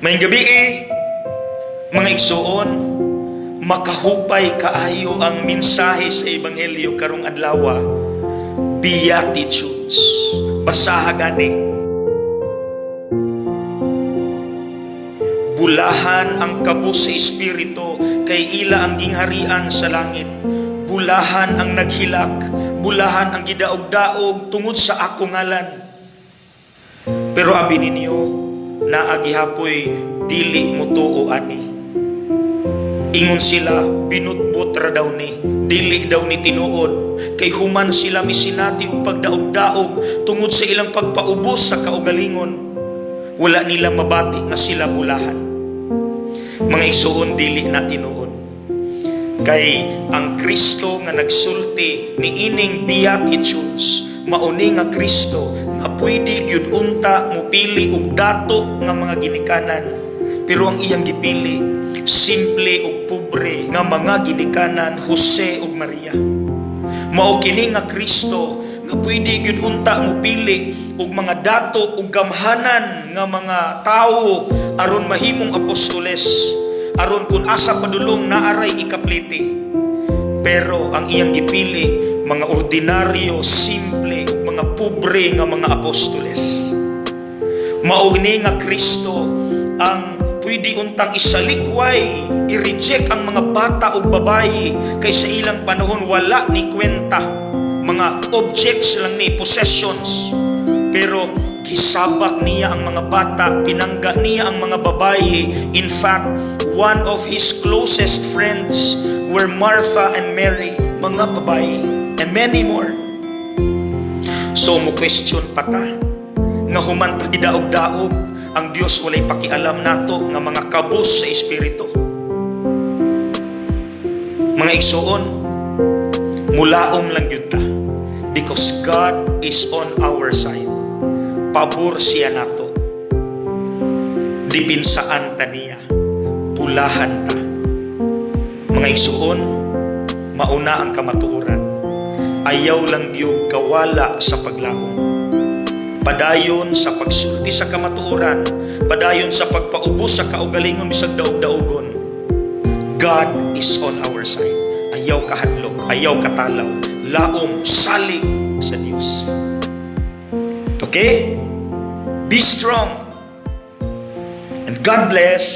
May gabi eh, mga igsuon, makahupay kaayo ang mensahe sa Ebanghelyo karong adlaw. Beatitudes. Basaha gani. Bulahan ang kabus sa Espiritu, kay ila ang gingharian sa langit. Bulahan ang naghilak, bulahan ang gidaog-daog tungod sa ako ngalan. Pero abi ninyo, naagihapoy dili mo tuo ani. Ingon sila, binutbut ra daw ni, dili daw ni tinuod, kay human sila misinati og pagdaog-daog tungod sa ilang pagpaubos sa kaugalingon. Wala nila mabati nga sila bulahan. Mga isuon dili na tinuod. Kay ang Kristo nga nagsulti ni ining beatitudes, mauni nga Kristo nga pwede gyud unta mopili og dato nga mga ginikanan. Pero ang iyang gipili, simple ug pobre nga mga ginikanan Jose ug Maria. Mao kini nga Kristo nga pwede gyud unta mopili og mga dato ug gamhanan nga mga tawo aron mahimong apostoles aron kun asa padulong naaray ikapliti. Pero ang iyang gipili mga ordinaryo, simple, mga pobre nga mga apostoles. Mao ni nga Kristo ang pwede untang isalikway, i-reject ang mga bata o babayi kay sa ilang panahon wala ni kwenta. Mga objects lang ni, possessions. Pero gisabak niya ang mga bata, pinangga niya ang mga babayi. In fact, one of his closest friends were Martha and Mary, mga babayi, and many more. So mo question pa ta, nga human ta gidaog-daog, ang Dios walay pakialam nato nga mga kabos sa espiritu. Mga igsuon, mulaom lang yun ta. Because God is on our side. Pabor siya nato. Dipinsaan ta niya. Pulahan ta. Mga igsuon, mauna ang kamatuoran. Ayaw lang gyud kawala sa paglaom padayon sa pagsulti sa kamatuoran, padayon sa pagpaubos sa kaugalingon bisag daog-daogon. God is on our side. Ayaw kahadlok, ayaw katalaw, laom salig sa Dios. Okay? Be strong. And God bless